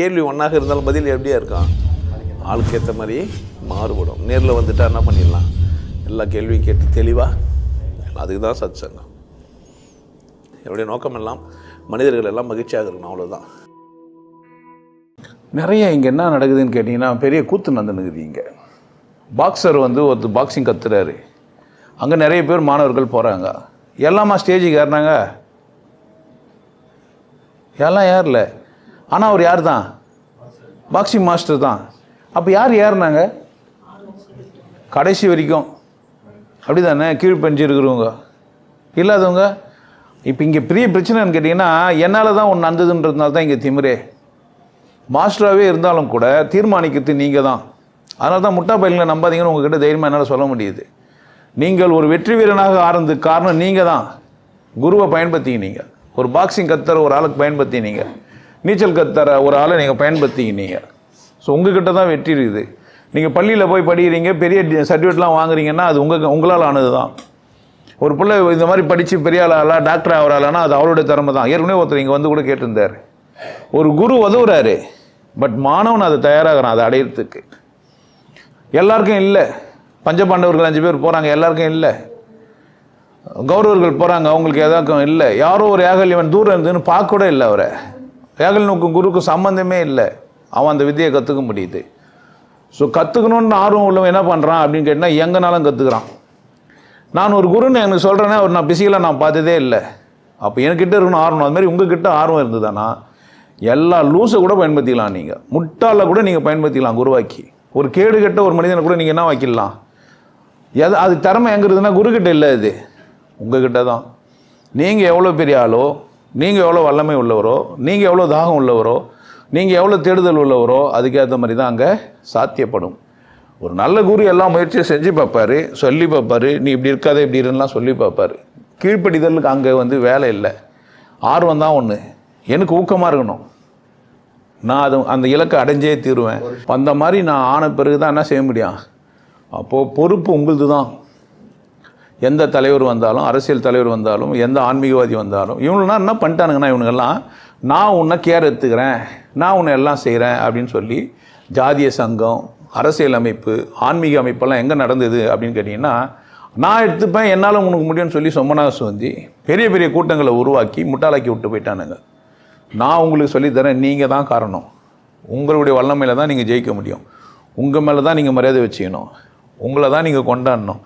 கேள்வி ஒன்றாக இருந்தாலும் பதில் எப்படியா இருக்கான் ஆளுக்கு ஏற்ற மாதிரி மாறுபடும். நேரில் வந்துட்டா என்ன பண்ணிடலாம்? எல்லா கேள்வியும் கேட்டு தெளிவாக அதுக்கு தான் சத் சங்கம் என்னுடைய நோக்கம் எல்லாம் மனிதர்கள் எல்லாம் மகிழ்ச்சியாக இருக்கணும் அவ்வளோதான் நிறைய இங்கே என்ன நடக்குதுன்னு கேட்டிங்கன்னா பெரிய கூத்து நடந்துனுக்குது இங்கே. பாக்ஸர் வந்து ஒருத்தர் பாக்ஸிங் கத்துறாரு. அங்கே நிறைய பேர் மாணவர்கள் போகிறாங்க எல்லாமா ஸ்டேஜுக்கு ஏறினாங்க. எல்லாம் ஏறல. ஆனால் அவர் யார் தான் பாக்ஸிங் மாஸ்டர் தான். அப்போ யார் ஏறினாங்க? கடைசி வரைக்கும். அப்படி தானே கீழ்ப்பஞ்சு இருக்கிறவங்க. இல்லாதவங்க? இப்போ இங்கே பெரிய பிரச்சனைன்னு கேட்டிங்கன்னா என்னால் தான் ஒன்று நடந்ததுன்றதுனால தான் இங்கே திமிரே. மாஸ்டராகவே இருந்தாலும் கூட தீர்மானிக்கிறது நீங்கள் தான் அதனால தான் முட்டா பயில்களை நம்பாதீங்கன்னு உங்ககிட்ட தைரியமாக என்னால் சொல்ல முடியுது. நீங்கள் ஒரு வெற்றி வீரனாக ஆரம்பித்து காரணம் நீங்கள் தான் குருவை பயன்படுத்திக்கினீங்க. ஒரு பாக்ஸிங் கத்தர் ஒரு ஆளுக்கு பயன்படுத்தினீங்க. நீச்சல் கத்தர ஒரு ஆளை நீங்கள் பயன்படுத்திக்கினீங்க. ஸோ உங்ககிட்ட தான் வெற்றி இருக்குது. நீங்கள் பள்ளியில் போய் படிக்கிறீங்க பெரிய சர்டிஃபிகேட்லாம் வாங்குறீங்கன்னா அது உங்கள் உங்களால் ஆனது தான் ஒரு பிள்ளை இந்த மாதிரி படித்து பெரிய ஆளாக டாக்டர் ஆகிறாளானா அது அவருடைய திறமை தான். ஏற்கனவே ஒருத்தர் இங்கே வந்து கூட கேட்டிருந்தார். ஒரு குரு உதவுறாரு பட் மாணவன் அது தயாராகிறான் அதை அடையிறதுக்கு. எல்லாருக்கும் இல்லை. பஞ்சபாண்டவர்கள் அஞ்சு பேர் போகிறாங்க எல்லாருக்கும் இல்லை. கௌரவர்கள் போகிறாங்க அவங்களுக்கு எதாக்கும் இல்லை. யாரோ ஒரு ஏகல் இவன் தூரம் இருந்துன்னு பார்க்க கூட இல்லை அவரை. ஏகல்யனுக்கும் குருக்கும் சம்மந்தமே இல்லை. அவன் அந்த வித்தியை கற்றுக்க முடியுது. ஸோ கற்றுக்கணுன்னு ஆர்வம் உள்ளவன் என்ன பண்ணுறான் அப்படின்னு கேட்டால் எங்கனாலும் கற்றுக்குறான் நான் ஒரு குருன்னு எனக்கு சொல்கிறேன்னா அவர் நான் பிசிக்கலாக நான் பார்த்ததே இல்லை. அப்போ என்கிட்ட இருக்கணும் ஆர்வம். அது மாதிரி உங்ககிட்ட ஆர்வம் இருந்ததுன்னா எல்லா லூஸை கூட பயன்படுத்திக்கலாம் நீங்கள் முட்டாளை கூட நீங்கள் பயன்படுத்திக்கலாம் குருவாக்கி. ஒரு கேடு கெட்ட ஒரு மனிதனை கூட நீங்கள் என்ன வைக்கலாம் எது அது திறமை எங்கே இருக்குதுன்னா குருக்கிட்ட இல்லை இது உங்ககிட்ட தான். நீங்கள் எவ்வளோ பெரிய ஆளோ நீங்கள் எவ்வளோ வல்லமை உள்ளவரோ நீங்கள் எவ்வளோ தாகம் உள்ளவரோ நீங்கள் எவ்வளோ தேடுதல் உள்ளவரோ அதுக்கேற்ற மாதிரி தான் அங்கே சாத்தியப்படும். ஒரு நல்ல குரு எல்லா முயற்சியும் செஞ்சு பார்ப்பாரு சொல்லி பார்ப்பார் நீ இப்படி இருக்காத இப்படி இருலாம் சொல்லி பார்ப்பாரு. கீழ்ப்படிதலுக்கு அங்கே வந்து வேலை இல்லை. ஆர்வம் தான் ஒன்று எனக்கு ஊக்கமாக இருக்கணும். நான் அது அந்த இலக்கை அடைஞ்சே தீருவேன். அந்த மாதிரி நான் ஆன பிறகு தான் என்ன செய்ய முடியும்? அப்போது பொறுப்பு உங்களுது தான் எந்த தலைவர் வந்தாலும் அரசியல் தலைவர் வந்தாலும் எந்த ஆன்மீகவாதி வந்தாலும் இவங்களாம் என்ன பண்ணிட்டானுங்கன்னா இவனுங்கெல்லாம் நான் உன்னை கேர் எடுத்துக்கிறேன் நான் உன்னை எல்லாம் செய்கிறேன் அப்படின்னு சொல்லி ஜாதிய சங்கம் அரசியல் அமைப்பு ஆன்மீக அமைப்பெல்லாம் எங்கே நடந்தது அப்படின்னு கேட்டிங்கன்னா நான் எடுத்துப்பேன் என்னால் உனக்கு முடியும்னு சொல்லி சொம்மனாக சுந்தி பெரிய பெரிய கூட்டங்களை உருவாக்கி முட்டாளாக்கி விட்டு போயிட்டானுங்க. நான் உங்களுக்கு சொல்லித்தரேன் நீங்கள் தான் காரணம். உங்களுடைய வல்லமையில் தான் நீங்கள் ஜெயிக்க முடியும். உங்கள் மேலே தான் நீங்கள் மரியாதை வச்சுக்கணும். உங்களை தான் நீங்கள் கொண்டாடணும்.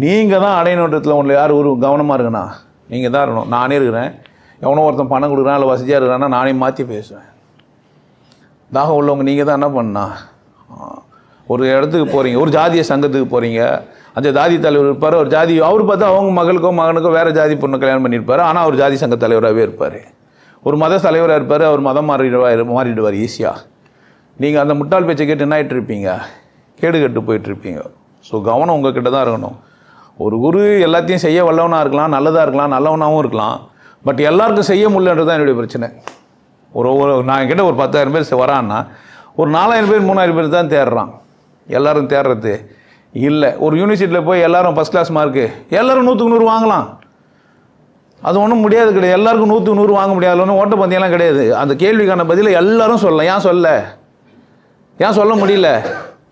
நீங்கள் தான் அடையணுன்றதுல உங்களை யார் ஒரு கவனமாக இருக்குண்ணா நீங்கள் தான் இருக்கணும். நானே இருக்கிறேன். எவனோ ஒருத்தன் பணம் கொடுக்குறான் இல்லை வசதியாக இருக்கிறான்னா நானே மாற்றி பேசுவேன். தாகம் உள்ளவங்க நீங்கள் தான் என்ன பண்ணா? ஒரு இடத்துக்கு போகிறீங்க ஒரு ஜாதிய சங்கத்துக்கு போகிறீங்க அந்த ஜாதி தலைவர் இருப்பார் ஒரு ஜாதி அவர் பார்த்தா அவங்க மகளுக்கோ மகனுக்கோ வேறு ஜாதி பொண்ணு கல்யாணம் பண்ணியிருப்பார். ஆனால் அவர் ஜாதி சங்க தலைவராகவே இருப்பார். ஒரு மத தலைவராக இருப்பார் அவர் மதம் மாறிடுவார் மாறிடுவார் ஈஸியாக நீங்கள் அந்த முட்டாள் பேச்சை கேட்டு என்ன ஆகிட்டு இருப்பீங்க கேடு கட்டு போயிட்டுருப்பீங்க. ஸோ கவனம் உங்கள் கிட்ட தான் இருக்கணும். ஒரு குரு எல்லாத்தையும் செய்ய வல்லவனாக இருக்கலாம் நல்லதாக இருக்கலாம் நல்லவனாகவும் இருக்கலாம். பட் எல்லாருக்கும் செய்ய முடியலன்றது தான் என்னுடைய பிரச்சனை. ஒரு ஒரு நான் கிட்ட ஒரு பத்தாயிரம் பேர் வரான்னா ஒரு நாலாயிரம் பேர் மூணாயிரம் பேர் தான் தேடுறான். எல்லோரும் தேடுறது இல்லை. ஒரு யூனிவர்சிட்டியில் போய் எல்லோரும் ஃபஸ்ட் கிளாஸ் மார்க்கு எல்லோரும் நூற்றுக்கு நூறு வாங்கலாம். அது ஒன்றும் முடியாது கிடையாது. எல்லாருக்கும் நூற்றுக்கு நூறு வாங்க முடியாது ஒன்றும் ஓட்டப்பந்தயம்லாம் கிடையாது. அந்த கேள்விக்கான பதிலை எல்லோரும் சொல்லலாம். ஏன் சொல்ல? ஏன் சொல்ல முடியல?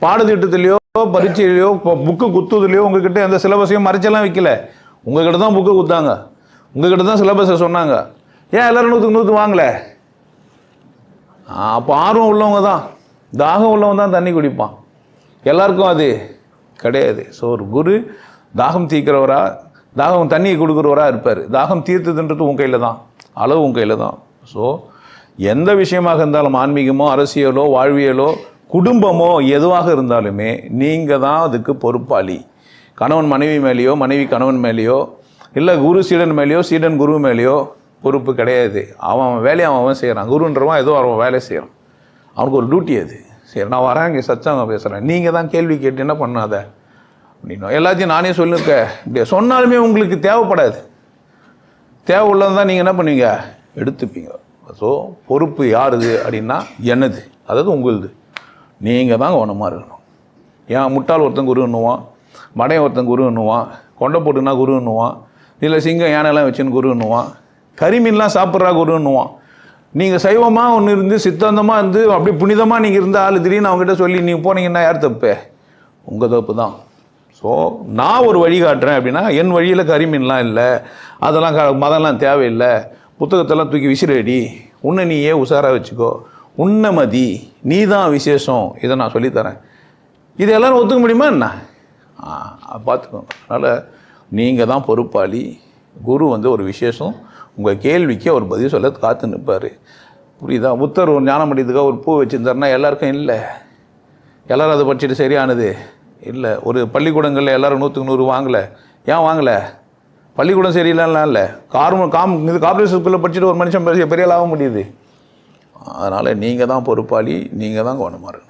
பாடத்திட்டத்துலையோ பரீட்சையிலையோ இப்போ புக்கு குத்துதுலையோ உங்ககிட்ட எந்த சிலபஸையும் மறைச்செல்லாம் வைக்கல. உங்ககிட்ட தான் புக்கு குத்தாங்க. உங்ககிட்ட தான் சிலபஸை சொன்னாங்க. ஏன் எல்லாரும் நூற்றுக்கு நூற்று வாங்கல? அப்போ ஆர்வம் உள்ளவங்க தான். தாகம் உள்ளவங்க தான் தண்ணி குடிப்பான். எல்லாருக்கும் அது கிடையாது. ஸோ ஒரு குரு தாகம் தீக்கிறவரா தாகம் தண்ணியை கொடுக்குறவரா இருப்பார். தாகம் தீர்த்ததுன்றது உன் கையில் தான். அளவு உன் கையில் தான். ஸோ எந்த விஷயமாக இருந்தாலும் ஆன்மீகமோ அரசியலோ வாழ்வியலோ குடும்பமோ எதுவாக இருந்தாலுமே நீங்கள் தான் அதுக்கு பொறுப்பாளி. கணவன் மனைவி மேலேயோ மனைவி கணவன் மேலேயோ இல்லை குரு சீடன் மேலேயோ சீடன் குரு மேலேயோ பொறுப்பு கிடையாது. அவன் அவன் வேலையை அவன் அவன் செய்கிறான் குருன்றவன் ஏதோ அவன் வேலை செய்கிறான் அவனுக்கு ஒரு டியூட்டி அது. சரி நான் வரேன் இங்கே சச்சாங்க பேசுகிறேன் நீங்கள் தான் கேள்வி கேட்டு என்ன பண்ணாத? அப்படின்னா எல்லாத்தையும் நானே சொல்லியிருக்கேன். இப்படி சொன்னாலுமே உங்களுக்கு தேவைப்படாது. தேவை உள்ளது தான் நீங்கள் என்ன பண்ணுவீங்க? எடுத்துப்பீங்க. ஸோ பொறுப்பு யாருது அப்படின்னா என்னது? அதாவது உங்களுது. நீங்கள் தான் கவனமாக இருக்கணும். ஏன் முட்டாள் ஒருத்தன் குருன்னுவான் மடையன் ஒருத்தன் குருன்னுவான் கொண்டை போட்டுனா குருன்னுவான் இல்லை சிங்கம் யானைலாம் வச்சுன்னு குருன்னுவான் கரிமீன்லாம் சாப்பிட்றா குருன்னுவான் நீங்கள் சைவமாக ஒன்று இருந்து சித்தாந்தமாக இருந்து அப்படி புனிதமாக நீங்கள் இருந்த ஆள் திடீர்னு அவங்ககிட்ட சொல்லி நீங்கள் போனீங்கன்னா யார் தப்பு? உங்கள் தப்பு தான். ஸோ நான் ஒரு வழி காட்டுறேன் அப்படின்னா என் வழியில் கரிமீன்லாம் இல்லை அதெல்லாம் க மதம்லாம் தேவையில்லை புத்தகத்தெல்லாம் தூக்கி விசிறடி உன்னை நீயே உஷாராக வச்சுக்கோ? உன்னமதி நீ தான் விசேஷம் இதை நான் சொல்லித்தரேன். இது எல்லோரும் ஒத்துக்க முடியுமா என்ன? ஆ, பார்த்துக்கோங்க. அதனால் நீங்கள் தான் பொறுப்பாளி. குரு வந்து ஒரு விசேஷம். உங்கள் கேள்விக்கு அவர் பதில் சொல்ல காத்து நிற்பார். புரியுதா? புத்தர் ஒரு ஞானம் பண்ணியதுக்காக ஒரு பூ வச்சுருந்தாருன்னா எல்லாருக்கும் இல்லை. எல்லோரும் அதை படிச்சுட்டு சரியானது. இல்லை ஒரு பள்ளிக்கூடங்களில் எல்லாரும் நூற்றுக்கு நூறு வாங்கலை. ஏன் வாங்கலை? பள்ளிக்கூடம் சரியில்லைலாம் இல்லை. கார்ம காம் இது கார்பரேட் ஸ்கூலில் படிச்சுட்டு ஒரு மனுஷன் பெரிய பெரிய ஆக முடியுது. அதனால் நீங்கள் தான் பொறுப்பாளி நீங்கள் தான் கவனமாக இருக்கணும்.